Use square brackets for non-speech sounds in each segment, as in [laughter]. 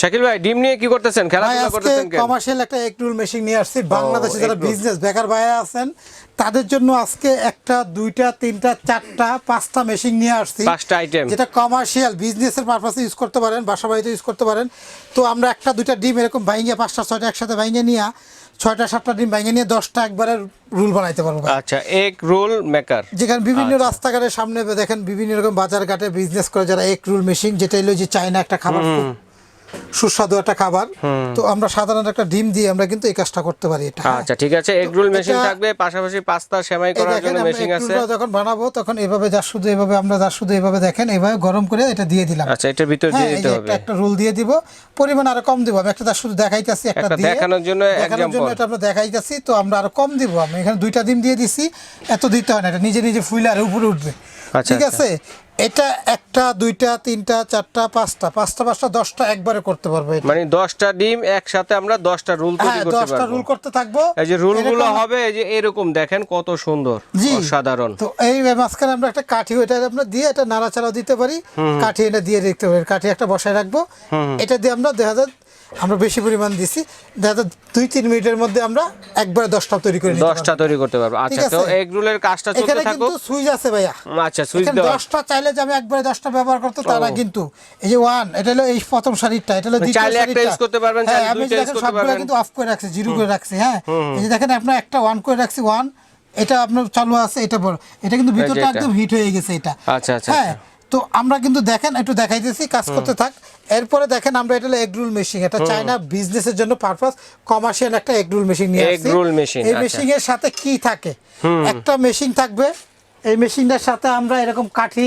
শাকিল ভাই ডিম নিয়ে কি করতেছেন? খেলাধুলা করতেছেন কেন? কমার্শিয়াল একটা এক রুল মেশিন নিয়ে আসছি। বাংলাদেশে যারা বিজনেস বেকার ভাইয়া আছেন তাদের জন্য আজকে একটা দুইটা তিনটা চারটা পাঁচটা মেশিন নিয়ে আসছি। পাঁচটা আইটেম যেটা কমার্শিয়াল বিজনেসের পারপাসে ইউজ করতে পারেন বাসা বাড়িতে ইউজ করতে পারেন। তো আমরা একটা দুইটা ডিম এরকম ভাঙিয়ে পাঁচটা ছয়টা একসাথে ভাঙিয়ে নিয়ে ছয়টা সাতটা ডিম ভাঙিয়ে নিয়ে দশটা একবারে রুল বানাইতে পারব আচ্ছা এগ রোল মেকার যেখানে বিভিন্ন রাস্তাঘাটের সামনে দেখেন বিভিন্ন রকম বাজার ঘাটে বিজনেস করে যারা এক রুল মেশিন যেটা এলো যে চায়না একটা খাবার খুব সুস্বাদু একটা খাবার। তো আমরা সাধারণত একটা ডিম দিয়ে আমরা কিন্তু এই কাজটা করতে পারি এটা। আচ্ছা ঠিক আছে। এগ রোল মেশিন থাকবে পাশাপাশি পাস্তা সেমাই করার জন্য মেশিন আছে। যখন বানাবো তখন এভাবে যা শুধু এভাবে আমরা যা শুধু এভাবে দেখেন এভাবে গরম করে এটা দিয়ে দিলাম। আচ্ছা এটার ভিতর হ্যাঁ দিয়ে দিতে হবে। একটা রোল দিয়ে দিব। পরিমাণ আরও কম দিব। আমি একটা যা শুধু দেখাইতেছি একটা দিয়ে। দেখানোর জন্য দেখানোর জন্য এটা আমরা দেখাইতেছি। তো আমরা আরও কম দিব। আমি এখানে দুইটা ডিম দিয়ে দিছি। এত দিতে হয় না এটা নিজে নিজে ফুলে আর উপরে উঠবে। আচ্ছা, ঠিক আচ্ছা। আছে? এটা একটা দুইটা তিনটা চারটা পাঁচটা পাঁচটা পাঁচটা দশটা একবারে করতে পারবে মানে দশটা ডিম একসাথে আমরা দশটা রুল তৈরি হ্যাঁ দশটা রুল করতে থাকব। এই যে রুলগুলো হবে এই যে এরকম দেখেন কত সুন্দর জি। অসাধারণ। তো এই মাঝখানে আমরা একটা কাঠি ওইটা আমরা দিয়ে এটা নাড়াচাড়া দিতে পারি। কাঠি এটা দিয়ে দেখতে পারি। কাঠি একটা বসায় রাখব। এটা দিয়ে আমরা দেখা যায় আমরা বেশি পরিমাণ দিছি। দেখা দুই তিন মিনিটের মধ্যে আমরা একবারে দশটা তৈরি করে দশটা তৈরি করতে পারব। আচ্ছা তো এগ রোলের কাজটা চলতে থাকুক। কিন্তু সুইচ আছে ভাইয়া। আচ্ছা সুইচ দেওয়া। দশটা চাইলে যে আমি একবারে দশটা ব্যবহার করতে তারা কিন্তু এই যে ওয়ান এটা হলো এই প্রথম শাড়িটা এটা হলো দ্বিতীয় চাইলে একটা use করতে পারবেন, হ্যাঁ, চাইলে দুইটা দেখেন করতে সবগুলো পারবেন। কিন্তু অফ করে রাখছি জিরো করে রাখছি হ্যাঁ? এই যে দেখেন আপনার একটা ওয়ান করে রাখছি ওয়ান এটা আপনার চালু আছে এটা বড় এটা কিন্তু ভিতরটা একদম হিট হয়ে গেছে এটা। আচ্ছা, আচ্ছা, হ্যাঁ আচ্ছা। তো আমরা কিন্তু দেখেন একটু দেখাইতেছি কাজ করতে থাক। এরপরে দেখেন আমরা এটা এগ রুল মেশিন এটা চায়না বিজনেসের জন্য পারপাস কমার্শিয়াল একটা এগ রুল মেশিন নিয়ে আসছি। roll machine, এই আচ্ছা। মেশিন এর সাথে কি থাকে? একটা মেশিন থাকবে এই মেশিনটার সাথে আমরা এরকম কাঠি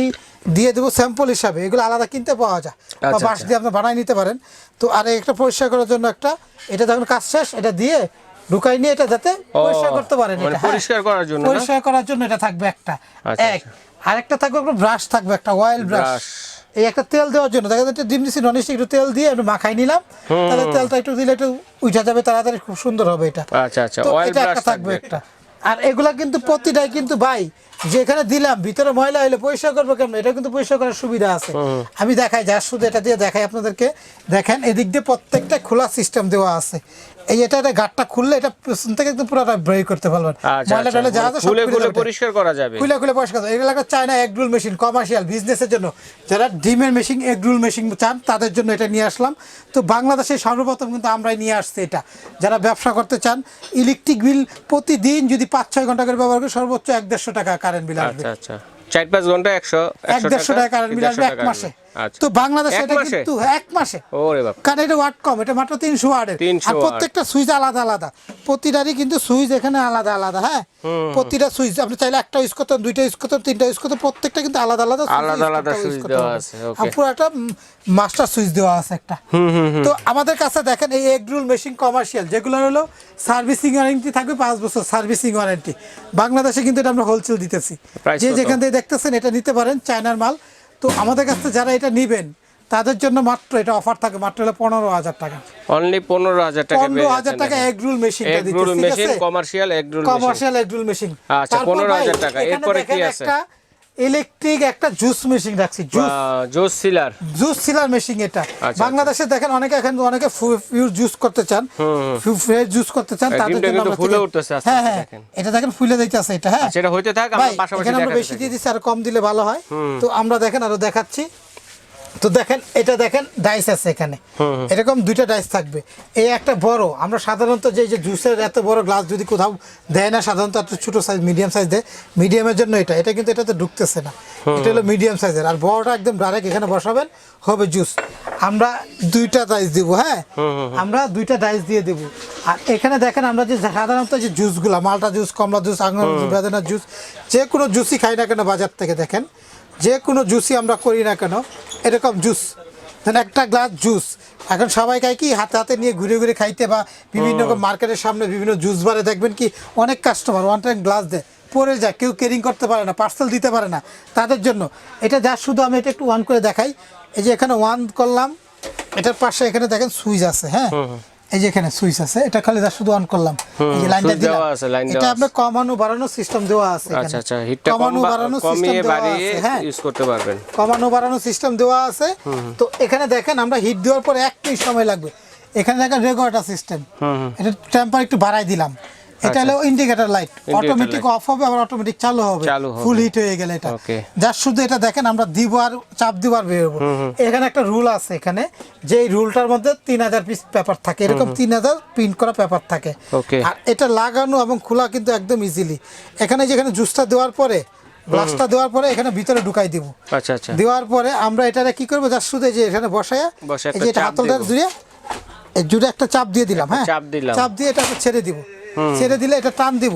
দিয়ে দেবো স্যাম্পল হিসাবে। এগুলো আলাদা কিনতে পাওয়া যায়। বা আচ্ছা, বাঁশ আচ্ছা। দিয়ে আপনি বানাই নিতে পারেন। তো আর একটা পরিষ্কার করার জন্য একটা এটা যখন কাজ শেষ এটা দিয়ে ঢুকাই নিয়ে এটা যাতে পরিষ্কার করতে পারেন মানে হ্যাঁ। পরিষ্কার করার জন্য পরিষ্কার করার জন্য এটা থাকবে একটা আচ্ছা, এক আরেকটা থাকবে একটা ব্রাশ থাকবে একটা অয়েল ব্রাশ এই একটা তেল দেওয়ার জন্য দেখা যাচ্ছে ডিম দিছি নন একটু তেল দিয়ে একটু মাখাই নিলাম। তাহলে তেলটা একটু দিলে একটু উঠা যাবে তাড়াতাড়ি খুব সুন্দর হবে এটা। আচ্ছা আচ্ছা অয়েল ব্রাশ একটা থাকবে থাকবে। একটা। আর এগুলা কিন্তু প্রতিটাই কিন্তু ভাই যেখানে দিলাম ভিতরে ময়লা হলে পরিষ্কার করব কেমন? এটা কিন্তু পরিষ্কার করার সুবিধা আছে। আমি দেখাই যা শুধু এটা দিয়ে দেখাই আপনাদেরকে। দেখেন এদিক দিয়ে প্রত্যেকটা খোলা সিস্টেম দেওয়া আছে। এই এটা এটা গাটটা খুললে এটা পেছন থেকে কিন্তু পুরোটা ব্রেক করতে পারবেন। আচ্ছা ময়লা আচ্ছা টয়লা যা আছে খুলে। পরিষ্কার করা যাবে। খুলে খুলে পরিষ্কার। এগুলো একটা China egg roll machine commercial বিজনেসের জন্য। যারা ডিমের মেশিন এগ রুল মেশিন চান তাদের জন্য এটা নিয়ে আসলাম। তো বাংলাদেশে সর্বপ্রথম কিন্তু আমরাই নিয়ে আসছি এটা। যারা ব্যবসা করতে চান ইলেকট্রিক বিল প্রতিদিন যদি পাঁচ ছয় ঘণ্টা করে ব্যবহার করে সর্বোচ্চ এক দেড়শো টাকা। কারেন্ট বিল আসবে। আচ্ছা আচ্ছা। চার পাঁচ ঘণ্টা একশো এক দেড়শো টাকা? কারেন্ট বিল আসবে এক মাসে। তো বাংলাদেশে এটা কিন্তু এক মাসে। ওরে বাপ। কারণ এটা ওয়াট কম এটা মাত্র তিনশো ওয়ার্ডের। 300 আর প্রত্যেকটা সুইচ আলাদা আলাদা। প্রতিটারই কিন্তু সুইচ এখানে আলাদা আলাদা হ্যাঁ? প্রতিটা সুইচ আপনি চাইলে একটা ইউজ করতেন দুইটা ইউজ করতেন তিনটা ইউজ করতেন প্রত্যেকটা কিন্তু আলাদা আলাদা আলাদা আলাদা করতে দেওয়া আছে. আর পুরো একটা মাস্টার সুইচ দেওয়া আছে একটা। তো আমাদের কাছে দেখেন এই এগ রুল মেশিন কমার্শিয়াল যেগুলো হলো সার্ভিসিং ওয়ারেন্টি থাকবে পাঁচ বছর সার্ভিসিং ওয়ারেন্টি বাংলাদেশে কিন্তু এটা আমরা হোলসেল দিতেছি। যে? যেখান থেকে দেখতেছেন এটা নিতে পারেন চায়নার মাল তো আমাদের কাছে যারা এটা নিবেন তাদের জন্য মাত্র এটা অফার থাকে মাত্র হলো পনেরো হাজার টাকা অনলি পনেরো হাজার টাকা পনেরো হাজার টাকা egg roll machine egg roll machine commercial egg roll machine commercial egg roll machine আচ্ছা, 15,000 টাকা। এরপরে কি আছে? ইলেকট্রিক একটা জুস মেশিন রাখছি juice juice sealer juice sealer machine এটা। আচ্ছা। বাংলাদেশে দেখেন অনেকে এখন অনেকে ফুল জুস করতে চান ফ্রেশ জুস করতে চান তাদের জন্য আমরা ফুলে উঠতেছে আস্তে হ্যাঁ হ্যাঁ দেখেন। এটা দেখেন ফুলে যাইতেছে এটা হ্যাঁ। সেটা হইতে থাক আমরা পাশাপাশি আমরা বেশি দিয়ে দিছি আর কম দিলে ভালো হয়। তো আমরা দেখেন আরও দেখাচ্ছি। তো দেখেন এটা দেখেন ডাইস আছে এখানে। এরকম দুইটা ডাইস থাকবে। এই একটা বড় আমরা সাধারণত যে যে জুসের এত বড় গ্লাস যদি কোথাও দেয় না সাধারণত একটু ছোট সাইজ মিডিয়াম সাইজ দেয়। মিডিয়ামের জন্য এটা এটা কিন্তু এটাতে ঢুকতেছে না। এটা হলো মিডিয়াম সাইজের আর বড়টা একদম ডাইরেক্ট এখানে বসাবেন হবে জুস আমরা দুইটা ডাইস দিব হ্যাঁ? আমরা দুইটা ডাইস দিয়ে দেব। আর এখানে দেখেন আমরা যে সাধারণত যে জুসগুলো মালটা জুস কমলা জুস আঙুর জুস বেদানা জুস যে কোনো জুসই খাই না কেন বাজার থেকে দেখেন। যে কোনো জুসই আমরা করি না কেন এরকম জুস দেন একটা গ্লাস জুস এখন সবাই খায় কি হাতে হাতে নিয়ে ঘুরে ঘুরে খাইতে বা বিভিন্ন রকম মার্কেটের সামনে বিভিন্ন জুস বারে দেখবেন কি অনেক কাস্টমার ওয়ান টাইম গ্লাস দেয়। পরে যায় কেউ কেরিং করতে পারে না পার্সেল দিতে পারে না। তাদের জন্য এটা যা শুধু আমি এটা একটু ওয়ান করে দেখাই। এই যে এখানে ওয়ান করলাম এটার পাশে এখানে দেখেন সুইচ আছে হ্যাঁ? এই যে এখানে সুইচ আছে এটা খালি যা শুধু অন করলাম। এই যে লাইনটা দিলাম দেওয়া আছে, লাইনটা এটা আপনি কমানো বাড়ানো সিস্টেম দেওয়া আছে এখানে। আচ্ছা আচ্ছা হিটটা কম কমানো বাড়ানো সিস্টেম দেওয়া আছে হ্যাঁ। ইউজ করতে পারবেন। কমানো বাড়ানো সিস্টেম দেওয়া আছে। তো এখানে দেখেন আমরা হিট দেওয়ার পরে একটু সময় লাগবে। এখানে দেখেন রেগুলেটর সিস্টেম এটা টেম্পার একটু বাড়াই দিলাম। এটা হলো ইন্ডিকেটর লাইট অটোমেটিক অফ হবে আবার অটোমেটিক চালু হবে। ফুল হিট হয়ে গেলে এটা। যার শুধু এটা দেখেন আমরা দিব আর চাপ দিব আর বেরোবো এখানে একটা রুল আছে এখানে যে রুলটার মধ্যে তিন হাজার পিস পেপার থাকে। এরকম তিন হাজার প্রিন্ট করা পেপার থাকে। আর এটা লাগানো এবং খোলা কিন্তু একদম ইজিলি এখানে যেখানে জুসটা দেওয়ার পরে গ্লাসটা দেওয়ার পরে এখানে ভিতরে ঢুকাই দিব। আচ্ছা আচ্ছা। দেওয়ার পরে আমরা এটারে কি করব? যার শুধু যে এখানে বসায়া যে এটা হাতলটা জুড়ে জুড়ে একটা চাপ দিয়ে দিলাম হ্যাঁ? চাপ দিলাম। চাপ দিয়ে এটা ছেড়ে দিব। ছেড়ে দিলে এটা টান দিব।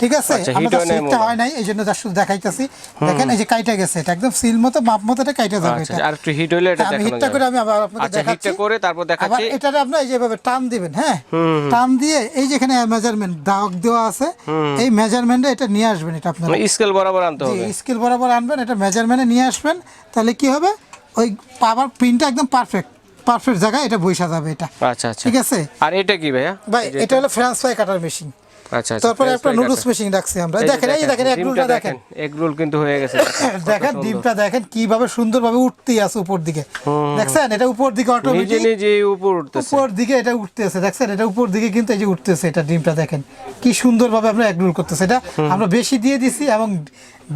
ঠিক আছে? আচ্ছা, আমরা heat হয় নাই সিটটা মনে এই জন্য যার শুধু দেখাইতেছি। দেখেন এই যে কাইটা গেছে এটা একদম সিল মতো মাপ মতো এটা কাইটা যাবে আচ্ছা এটা। আর একটু হিট হলে এটা দেখানো হিটটা করে আমি আবার আচ্ছা দেখাচ্ছি। হিটটা করে তারপর আবার দেখাচ্ছি এটারে আপনি এই যেভাবে টান দিবেন হ্যাঁ? টান দিয়ে এই যেখানে মেজারমেন্ট দাগ দেওয়া আছে এই মেজারমেন্টে এটা নিয়ে আসবেন এটা আপনার। স্কেল বরাবর আনতে হবে। স্কেল বরাবর আনবেন এটা মেজারমেন্টে নিয়ে আসবেন তাহলে কি হবে? ওই পাওয়ার প্রিন্টটা একদম পারফেক্ট পারফেক্ট জায়গায় এটা বৈশা যাবে এটা। আচ্ছা আচ্ছা। ঠিক আছে? আর এটা কি ভাইয়া? ভাই এটা হলো ফ্রান্স ফ্রাই কাটার মেশিন আচ্ছা আচ্ছা তারপরে একটা নুডলস মেশিন রাখছি আমরা। দেখেন এই দেখেন এক ডিমটা দেখেন। এগ রোল কিন্তু হয়ে গেছে। [laughs] দেখেন ডিমটা দেখেন কীভাবে সুন্দরভাবে উঠতেই আছে উপর দিকে। দেখছেন? এটা উপর দিকে অটোমেটিক নিজে উপর উঠতেছে। উপর দিকে এটা উঠতেছে। দেখছেন? এটা উপর দিকে কিন্তু এই যে উঠতেছে এটা ডিমটা দেখেন। কি সুন্দরভাবে আমরা এক রোল করতেছে। এটা আমরা বেশি দিয়ে দিছি এবং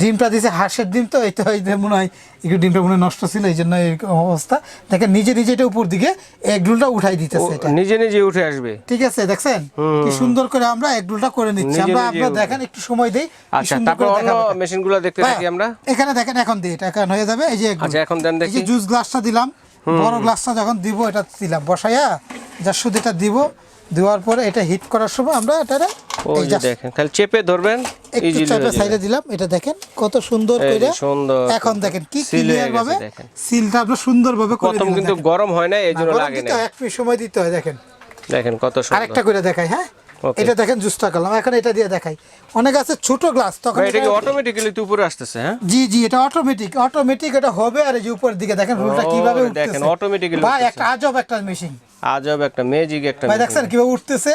ডিমটা দিছে হাঁসের ডিম তো এটা এই মনে হয় একটু ডিমটা মনে নষ্ট ছিল এই জন্য এরকম অবস্থা। দেখেন নিজে নিজে এটা উপর দিকে এক রোলটা উঠাই দিতেছে এটা। নিজে নিজে উঠে আসবে। ঠিক আছে দেখছেন? কি সুন্দর করে আমরা এক রোলটা করে নিচ্ছি। আমরা আপনারা দেখেন একটু সময় দেই আচ্ছা তারপর অন্য মেশিনগুলো দেখতে থাকি আমরা? এখানে দেখেন এখন দিই এটা এখন হয়ে যাবে এই যে আচ্ছা, এখন দেন দেখি এই যে। জুস গ্লাসটা দিলাম বড় গ্লাসটা যখন দিব এটা দিলাম। বসাইয়া যা শুধু এটা দিব দেওয়ার পরে এটা হিট করার সময় আমরা এটা যে দেখেন খালি চেপে ধরবেন একটু চাপে সাইডে দিলাম এটা দেখেন কত সুন্দর করে। এখন দেখেন কি ক্লিয়ার ভাবে সিলটা করে কিন্তু দেখেন। গরম হয় না এই লাগে না এক মিনিট সময় দিতে হয় দেখেন। দেখেন কত আরেকটা করে দেখাই হ্যাঁ? এটা দেখেন জুসটা করলাম এখন এটা দিয়ে দেখাই। অনেক আছে ছোট গ্লাস তখন এটা কি উপরে আসতেছে হ্যাঁ? জি জি এটা অটোমেটিক অটোমেটিক এটা হবে আর এই যে উপরের দিকে দেখেন রুলটা কীভাবে দেখেন, ভাই একটা আজব একটা মেশিন আজব একটা ম্যাজিক একটা ভাই দেখছেন কীভাবে উঠতেছে?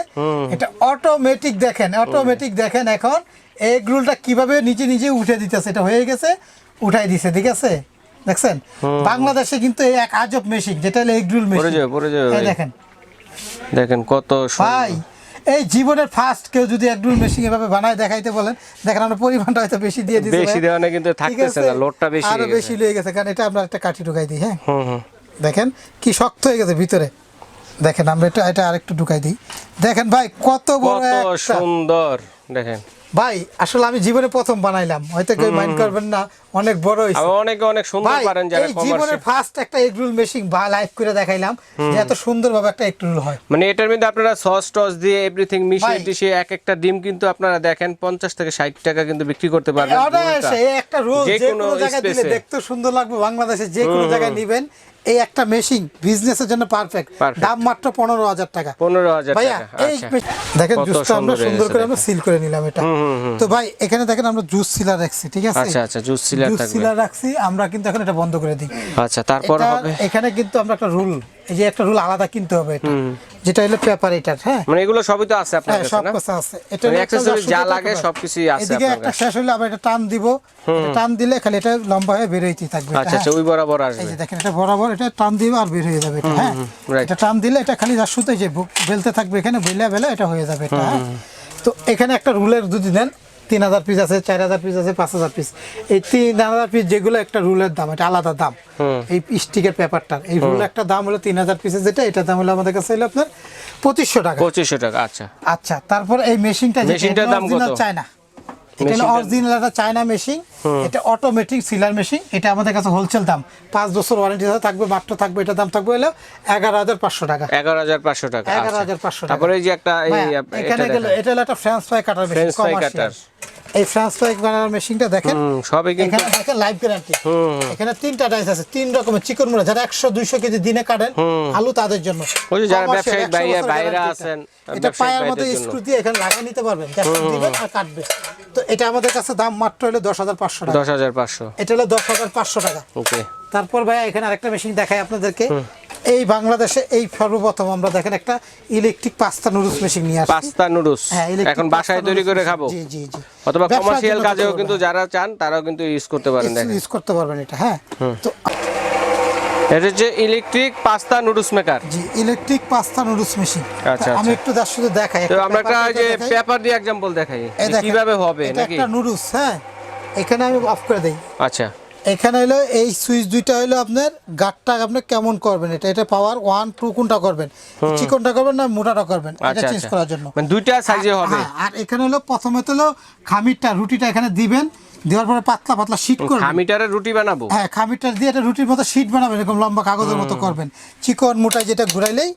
এটা অটোমেটিক দেখেন অটোমেটিক দেখেন এখন এই রুলটা কীভাবে নিজে নিজে উঠে দিতেছে এটা হয়ে গেছে উঠাই দিছে ঠিক আছে? দেখছেন? বাংলাদেশে কিন্তু এই এক আজব মেশিন যেটা হলো এগ রুল পড়ে যাবে পড়ে যাবে দেখেন। দেখেন কত ভাই এই জীবনের ফার্স্ট কেউ যদি এক রুল মেশিন এভাবে বানায় দেখাইতে বলেন দেখেন আমরা পরিমাণটা হয়তো বেশি দিয়ে দিচ্ছি বেশি দেওয়া না কিন্তু থাকতেছে? না লোডটা বেশি আরও বেশি লেগে গেছে কারণ এটা আমরা একটা কাঠি ঢুকাই দিই হ্যাঁ? দেখেন কি শক্ত হয়ে গেছে ভিতরে। দেখেন আমরা এটা এটা আরেকটু ঢুকাই দিই। দেখেন ভাই কত বড় সুন্দর। দেখেন। ভাই আসলে আমি জীবনে প্রথম বানাইলাম। হয়তো কেউ মাইন্ড করবেন না অনেক বড় আবার অনেকে অনেক সুন্দর পারেন যারা এই জীবনের কমার্শিয়াল ফার্স্ট একটা এগ রুল মেশিন বা লাইভ করে দেখাইলাম যে এত সুন্দরভাবে একটা এগ রুল হয়। মানে এটার মধ্যে আপনারা সস টস দিয়ে এভরিথিং মিশিয়ে। টিশিয়ে এক একটা ডিম কিন্তু আপনারা দেখেন পঞ্চাশ থেকে ষাট টাকা কিন্তু বিক্রি করতে পারবেন অনায়াসে। এই একটা রোল যে কোনো জায়গায় দিলে দেখতে সুন্দর লাগবে বাংলাদেশে যে কোনো জায়গায় নিবেন। এই একটা মেশিন বিজনেসের জন্য পারফেক্ট দাম মাত্র পনেরো হাজার টাকা। পনেরো হাজার ভাইয়া এই আচ্ছা। দেখেন জুসটা আমরা সুন্দর করে আমরা সিল করে নিলাম এটা। তো ভাই এখানে দেখেন আমরা জুস সিলার রাখছি ঠিক আছে? আচ্ছা আচ্ছা জুস সিলার জুস সিলার রাখছি আমরা কিন্তু এখন এটা বন্ধ করে দিই। আচ্ছা তারপর হবে? এখানে কিন্তু আমরা একটা রুল এই যে একটা রুল আলাদা কিনতে হবে এটা। যেটা হলো পেপার এটার হ্যাঁ? মানে এগুলো সবই তো আছে আপনার কাছে কাছে সব না? কিছু আছে। এটা মানে একটা accessories যা লাগে সব সবকিছুই আছে এদিকে একটা শেষ হলে আবার এটা টান দিব। এটা টান দিলে খালি এটা লম্বা হয়ে বের হইতেই থাকবে। আচ্ছা আচ্ছা হ্যাঁ। ওই বরাবর আসবে এই যে দেখেন এটা বরাবর এটা টান দিবে আর বের হয়ে যাবে এটা হ্যাঁ. এটা টান দিলে এটা খালি যা সুতে যে বেলতে থাকবে এখানে বেলা বেলা এটা হয়ে যাবে এটা হ্যাঁ? তো এখানে একটা রুলের যদি দেন তিন হাজার পিস আছে চার হাজার পিস আছে পাঁচ হাজার পিস এই তিন হাজার পিস যেগুলো একটা রুলের দাম এটা আলাদা দাম। এই স্টিকের পেপারটার। এই রুল একটা দাম হলো তিন হাজার পিসের যেটা এটার দাম হলো আমাদের কাছে হলো আপনার পঁচিশশো টাকা। পঁচিশশো টাকা আচ্ছা। আচ্ছা তারপর এই মেশিনটা মেশিনটার দাম চায় চায়না। এটা হলো অরিজিনাল একটা চায়না মেশিন এটা অটোমেটিক সিলার মেশিন এটা আমাদের কাছে হোলসেল দাম। পাঁচ বছর ওয়ারেন্টি থাকবে মাত্র থাকবে এটা দাম থাকবে হলো এগারো হাজার পাঁচশো টাকা। এগারো হাজার পাঁচশো টাকা এগারো আচ্ছা। হাজার পাঁচশো টাকা। তারপরে এই যে একটা এখানে এটা গেলে এটা হলো একটা french fry cutter machine commercial cutter। এই ফ্রান্স ফ্রাই কাটার মেশিনটা দেখেন সবই এখানে দেখেন লাইভ গ্যারান্টি এখানে তিনটা ডাইস আছে তিন রকমের চিকন মুড়া যারা একশো দুইশো কেজি দিনে কাটেন আলু তাদের জন্য। ওই যে যারা 100 বাইরে- আছেন, এটা। এটা পায়ের মধ্যে স্ক্রু দিয়ে এখানে লাগিয়ে নিতে পারবেন। দিবেন আর কাটবে। তো এটা আমাদের কাছে দাম মাত্র হলো দশ হাজার পাঁচশো টাকা। দশ হাজার পাঁচশো। এটা হলো দশ হাজার পাঁচশো টাকা। ওকে। তারপর ভাই এখানে আরেকটা মেশিন দেখাই আপনাদেরকে। এই বাংলাদেশে এই সর্বপ্রথম আমরা দেখেন একটা ইলেকট্রিক পাস্তা নুডলস মেশিন নিয়ে আসছি। পাস্তা নুডলস হ্যাঁ, এখন বাসায় তৈরি করে খাব। জি জি জি। অথবা কমার্শিয়াল কাজেও কিন্তু যারা চান তারাও কিন্তু ইউজ করতে পারেন দেখেন। ইউজ করতে পারবেন এটা হ্যাঁ। তো এটা হচ্ছে ইলেকট্রিক পাস্তা নুডলস মেকার জি ইলেকট্রিক পাস্তা নুডলস মেশিন আচ্ছা, আমি। একটু তার শুধু দেখাই তো আমরা একটা যে পেপার দিয়ে এক্সাম্পল দেখাই। এই কীভাবে হবে নাকি? একটা নুডলস হ্যাঁ। এখানে আমি অফ করে দেই। আচ্ছা। এখানে হলো এই সুইচ দুইটা হলো আপনার গাটটা আপনি কেমন করবেন? এটা এটা পাওয়ার ওয়ান টু কোনটা করবেন? চিকনটা করবেন না মোটাটা করবেন? এটা আচ্ছা চেঞ্জ আচ্ছা। করার জন্য। মানে দুইটা সাইজে হবে। হ্যাঁ, আর এখানে হলো প্রথমে তো হলো খামিরটা রুটিটা এখানে দিবেন। দেওয়ার পরে পাতলা পাতলা শীট করবেন। খামিটারে রুটি বানাবো? হ্যাঁ খামিরটা দিয়ে এটা রুটির মতো শীট বানাবেন এরকম লম্বা কাগজের মতো করবেন। চিকন মোটা যেটা ঘুরাইলেই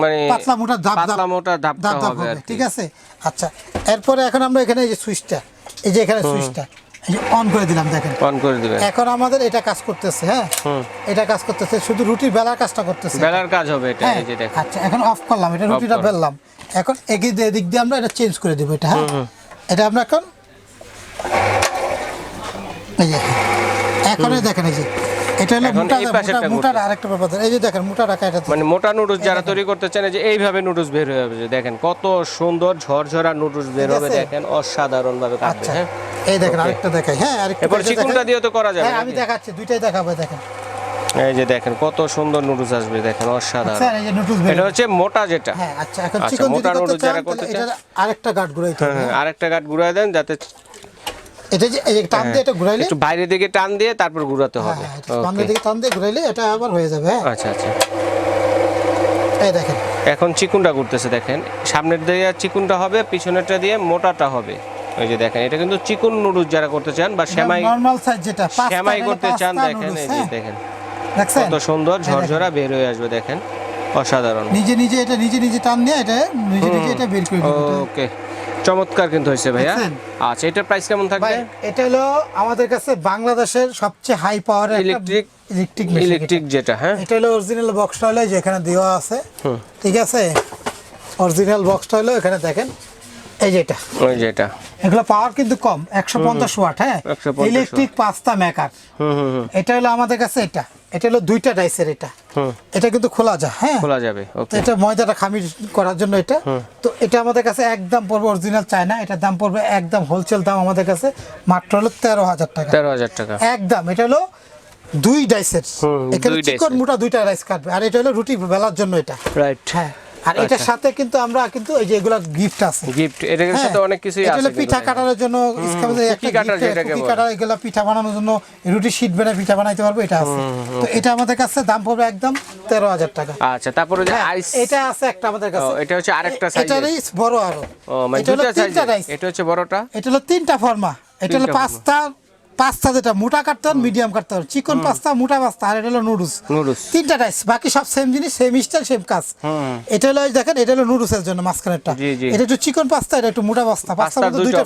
মানে পাতলা মোটা দাব পাতলা মোটা দাব দাব হবে। ঠিক আছে? আচ্ছা এরপরে এখন আমরা এখানে এই যে সুইচটা এই যে এখানে সুইচটা এই যে অন করে দিলাম দেখেন। অন করে এখন আমাদের এটা কাজ করতেছে হ্যাঁ? এটা কাজ করতেছে শুধু বেলার কাজটা করতেছে। বেলার কাজ হবে এটা হ্যাঁ এই যে দেখেন। আচ্ছা এখন অফ করলাম এটা রুটিটা বেললাম। এখন এগিয়ে দিয়ে আমরা এটা চেঞ্জ করে দেবো এটা হ্যাঁ? এটা আমরা এখন এই যে এখন দেখেন এই যে। এটা হলো মোটা মোটা আরেকটা ব্যাপার এই যে দেখেন মোটা রাখা এটা মানে মোটা নুডলস যারা তৈরি করতে চান যে এইভাবে নুডলস বের হয়ে যাবে। দেখেন কত সুন্দর ঝরঝরা নুডলস বের হবে দেখেন অসাধারণ ভাবে কাটবে আচ্ছা। হ্যাঁ? এই দেখেন আরেকটা দেখাই। হ্যাঁ আরেকটা এরপর চিকুনটা। দিয়েও তো করা যাবে হ্যাঁ আমি দেখাচ্ছি দুইটাই দেখাবো দেখেন। এই যে দেখেন কত সুন্দর নুডলস আসবে দেখেন অসাধারণ। স্যার এই যে নুডলস এটা হচ্ছে মোটা যেটা। হ্যাঁ আচ্ছা এখন আচ্ছা, চিকন মোটা noodles যারা করতে চান। আরেকটা ঘুরাইতে হবে হ্যাঁ, আরেকটা গাঁট ঘুরায় দেন যাতে এটা যে এই টান দিয়ে এটা ঘুরাইলে একটু বাইরের দিকে টান দিয়ে তারপর ঘুরাতে হ্যাঁ হবে। হ্যাঁ দিকে টান দিয়ে ঘুরাইলে এটা আবার হয়ে যাবে হ্যাঁ। আচ্ছা আচ্ছা। এই দেখেন। এখন চিকুনটা ঘুরতেছে দেখেন। সামনের দিয়ে চিকুনটা হবে পিছনেরটা দিয়ে মোটাটা হবে। যে দেখেন এটা কিন্তু চিকুন নুডলস যারা করতে চান বা সেমাই নরমাল সাইজ যেটা সেমাই করতে চান দেখেন এই যে হ্যাঁ? দেখেন। দেখছেন? কত সুন্দর ঝরঝরা বের হয়ে আসবে দেখেন। অসাধারণ। নিজে নিজে এটা নিজে নিজে টান দিয়ে এটা নিজে নিজে এটা বের করে ওকে। চমৎকার কিন্তু হয়েছে ভাইয়া। আচ্ছা এটার প্রাইস কেমন থাকবে? এটা হলো আমাদের কাছে বাংলাদেশের সবচেয়ে হাই পাওয়ারের Electric- ইলেকট্রিক ইলেকট্রিক যেটা হ্যাঁ। এটা হলো অরিজিনাল বক্সটা হলো যেখানে দেওয়া আছে। ঠিক আছে? অরিজিনাল বক্সটা হলো এখানে দেখেন। এই যেটা। ওই যেটা। এগুলো পাওয়ার কিন্তু কম একশো পঞ্চাশ ওয়াট হ্যাঁ? ইলেকট্রিক পাস্তা মেকার এটা হলো আমাদের কাছে এটা। এটা হলো দুইটা ডাইসের এটা। এটা কিন্তু খোলা যায় হ্যাঁ? খোলা যাবে ওকে এটা ময়দাটা খামির করার জন্য এটা। তো এটা আমাদের কাছে একদম পড়বে অরিজিনাল চায়না। এটার দাম পড়বে একদম হোলসেল দাম আমাদের কাছে মাত্র হলো তেরো হাজার টাকা। তেরো হাজার টাকা। একদম এটা হলো দুই ডাইসের এখানে চিকন মোটা দুইটা রাইস কাটবে। আর এটা হলো রুটি বেলার জন্য এটা। রাইট হ্যাঁ। আর এটার সাথে কিন্তু আমরা কিন্তু এই যে এগুলা গিফট আছে। গিফট এটার হ্যাঁ, সাথে অনেক কিছুই এটা আছে কিন্তু পিঠা জন্য একটা কাটার যেটাকে কাটার এগুলা পিঠা বানানোর জন্য রুটি শীট পিঠা বানাইতে পারব এটা আছে। তো এটা আমাদের কাছে দাম পড়বে একদম তেরো হাজার টাকা। আচ্ছা তারপরে যে হ্যাঁ, আইস এটা আছে একটা আমাদের কাছে। এটা হচ্ছে আরেকটা এ- size এর। এটারই বড় আরও। ও মানে এটা দুটা সাইজ এটা হচ্ছে বড়টা? এটা হলো তিনটা ফর্মা এটা হলো পাঁচটা পাঁচটা যেটা মোটা কাটতে হবে মিডিয়াম কাটতে হবে। চিকন পাস্তা মোটা পাস্তা আর এটা হলো নুডলস। নুডলস। তিনটা রাইস বাকি সব সেম জিনিস সেম স্টাইল সেম কাজ। এটা হলো দেখেন এটা হলো নুডলসের জন্য মাঝখানেরটা। এটা একটু চিকন পাস্তা এটা একটু মোটা পাস্তা। পাস্তার মধ্যে দুইটা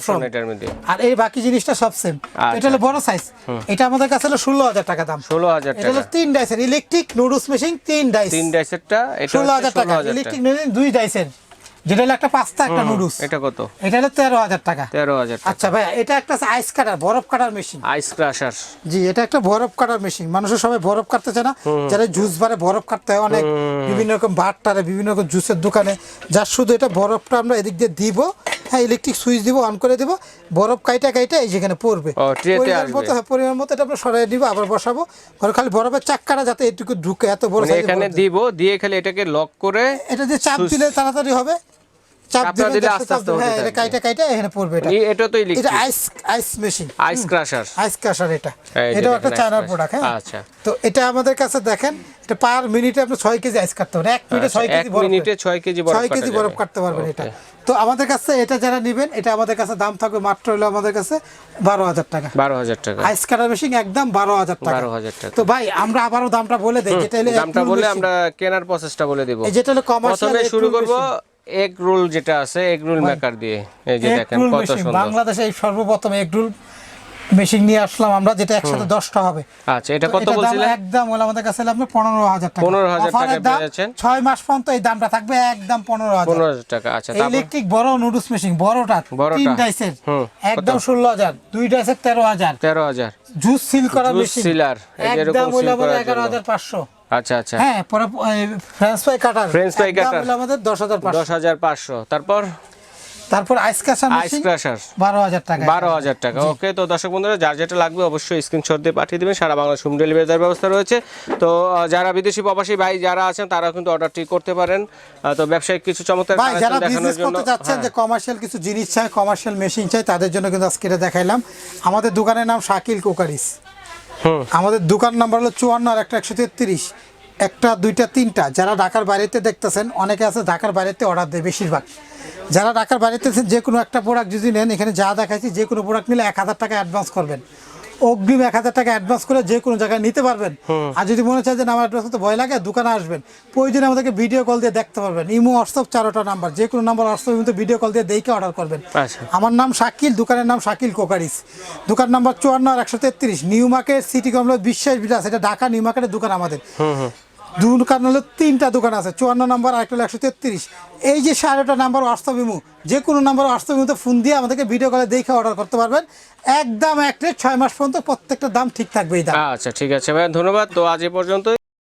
মধ্যে। আর এই বাকি জিনিসটা সব সেম আচ্ছা। এটা হলো বড় সাইজ এটা আমাদের কাছে হলো ষোলো হাজার টাকা দাম। ষোলো হাজার এটা হলো তিন ডাইসের ইলেকট্রিক নুডলস মেশিন তিন ডাইস তিন ডাইসেরটা এটা ষোলো হাজার টাকা। ইলেকট্রিক মেশিন দুই ডাইসের যেটা হলো একটা পাস্তা একটা নুডলস। এটা কত? এটা হলো তেরো হাজার টাকা। তেরো হাজার আচ্ছা ভাই এটা একটা আইস কাটার বরফ কাটার মেশিন আইস ক্রাশার জি এটা একটা বরফ কাটার মেশিন মানুষের সবাই বরফ কাটতে চায় না। যারা জুস বারে বরফ কাটতে হয় অনেক বিভিন্ন রকম বারটারে বিভিন্ন রকম জুসের দোকানে যার শুধু এটা বরফটা আমরা এদিক দিয়ে দিব হ্যাঁ ইলেকট্রিক সুইচ দিব অন করে দিব বরফ কাইটা কাইটা এই যেখানে পড়বে। পরিমাণ মতো হ্যাঁ, পরিমাণ মতো এটা আমরা সরাই দিব আবার বসাবো। ঘরে খালি বরফের চাক্কাটা যাতে এটুকু ঢুকে এত বড় মানে এখানে দিব দিয়ে খালি এটাকে লক করে এটা দিয়ে চাপ দিলে তাড়াতাড়ি হবে। চাপ দিলে দিলে আস্তে আস্তে হ্যাঁ এটা কাইটা কাইটা এখানে পড়বে এটা। এটা তো এটা ice ice machine ice crusher ice crusher এটা। এই যে এটাও দেখেন একটা চায়নার প্রোডাক্ট হ্যাঁ? আচ্ছা। তো এটা আমাদের কাছে দেখেন এটা পার মিনিটে আপনি ছয় কেজি আইস কাটতে পারবেন। এক মিনিটে কেজি বরফ মিনিটে ছয় কেজি বরফ ছয় কেজি বরফ কাটতে পারবেন এটা। তো আমাদের কাছে এটা যারা নেবেন এটা আমাদের কাছে দাম থাকবে মাত্র হলো আমাদের কাছে বারো হাজার টাকা। বারো হাজার টাকা। আইস কাটার মেশিন একদম বারো হাজার টাকা। 12,000 টাকা। তো ভাই আমরা আবারও দামটা বলে দেই যেটা হলো দামটা বলে আমরা কেনার প্রসেসটা বলে দিব। যেটা হলো কমার্শিয়াল শুরু করব এগ রোল যেটা আছে এগ রোল মেকার দিয়ে। এই যে দেখেন কত সুন্দর। বাংলাদেশে এই সর্বপ্রথম এক রুল মেশিন নিয়ে আসলাম আমরা যেটা একসাথে দশটা হবে। আচ্ছা এটা কত বলছিলেন? একদম হলো আমাদের কাছে হলো আপনার পনেরো হাজার টাকা। 15,000 Offer এর টাকায় দাম পেয়ে যাচ্ছেন। ছয় মাস পর্যন্ত এই দামটা থাকবে একদম পনেরো হাজার। পনেরো হাজার টাকা আচ্ছা ইলেকট্রিক বড় নুডলস মেশিন বড়টা। তিন ডাইসের একদম ষোলো হাজার দুই ডাইসের তেরো হাজার। তেরো হাজার। জুস সিল করা মেশিন। যে এরকম একদম হলো আমাদের এগারো হাজার পাঁচশো। আচ্ছা আচ্ছা। হ্যাঁ পরে ফ্রেঞ্চ ফ্রাই কাটার একদম cutter। হলো আমাদের দশ হাজার পাঁচশো। দশ হাজার পাঁচশো। তারপর? তারপর আইস কাশার আইস ক্রাশার বারো হাজার টাকা। বারো হাজার টাকা। ওকে তো দর্শক বন্ধুরা যার যেটা লাগবে অবশ্যই স্ক্রিনশট দিয়ে পাঠিয়ে দেবেন। সারা বাংলা হোম ডেলিভারি দেওয়ার ব্যবস্থা রয়েছে। তো যারা বিদেশি প্রবাসী ভাই যারা আছেন তারা কিন্তু অর্ডারটি করতে পারেন। তো ব্যবসায়িক কিছু চমৎকার ভাই যারা বিজনেস করতে যাচ্ছেন হ্যাঁ। যে কমার্শিয়াল কিছু জিনিস চাই কমার্শিয়াল মেশিন চাই তাদের জন্য কিন্তু আজকে এটা দেখাইলাম। আমাদের দোকানের নাম শাকিল কোকারিস। আমাদের দোকান নাম্বার হলো চুয়ান্ন আর একটা একশো তেত্রিশ। একটা, দুইটা, তিনটা। যারা ঢাকার বাইরেতে দেখতেছেন, অনেকে আছে ঢাকার বাইরেতে অর্ডার দেয় বেশিরভাগ। যারা ঢাকার বাইরেতে যে কোনো একটা প্রোডাক্ট যদি নেন, এখানে যা দেখাচ্ছি যে কোনো প্রোডাক্ট নিলে এক হাজার টাকা অ্যাডভান্স করবেন। অগ্রিম এক হাজার টাকা অ্যাডভান্স করে যে কোনো জায়গায় নিতে পারবেন। আর যদি মনে চায় যে আমার অ্যাডভান্স করতে ভয় লাগে দোকানে আসবেন। প্রয়োজনে আমাদেরকে ভিডিও কল দিয়ে দেখতে পারবেন। ইমো হোয়াটসঅ্যাপ চারোটা নাম্বার যে কোনো নাম্বার হোয়াটসঅ্যাপ কিন্তু ভিডিও কল দিয়ে দেখে অর্ডার করবেন। আচ্ছা। আমার নাম শাকিল দোকানের নাম শাকিল কোকারিস। দোকান নাম্বার চুয়ান্ন আর একশো তেত্রিশ। নিউ মার্কেট সিটি কমপ্লেক্স বিশ্বাস বিলাস এটা ঢাকা নিউ মার্কেটের দোকান আমাদের। দোকান তিনটা দোকান আছে, চুয়ান্ন নম্বর, আরেকটা হলো একশো তেত্রিশ। এই যে সাড়েটা নাম্বার হোয়াটসঅ্যাপ ইমু, যে কোনো নাম্বার হোয়াটসঅ্যাপ ইমুতে ফোন দিয়ে আমাদেরকে ভিডিও কলে দেখে অর্ডার করতে পারবেন। একদম এক ছয় মাস পর্যন্ত প্রত্যেকটা দাম ঠিক থাকবে আচ্ছা ঠিক আছে ভাই ধন্যবাদ। তো আজ এ পর্যন্তই।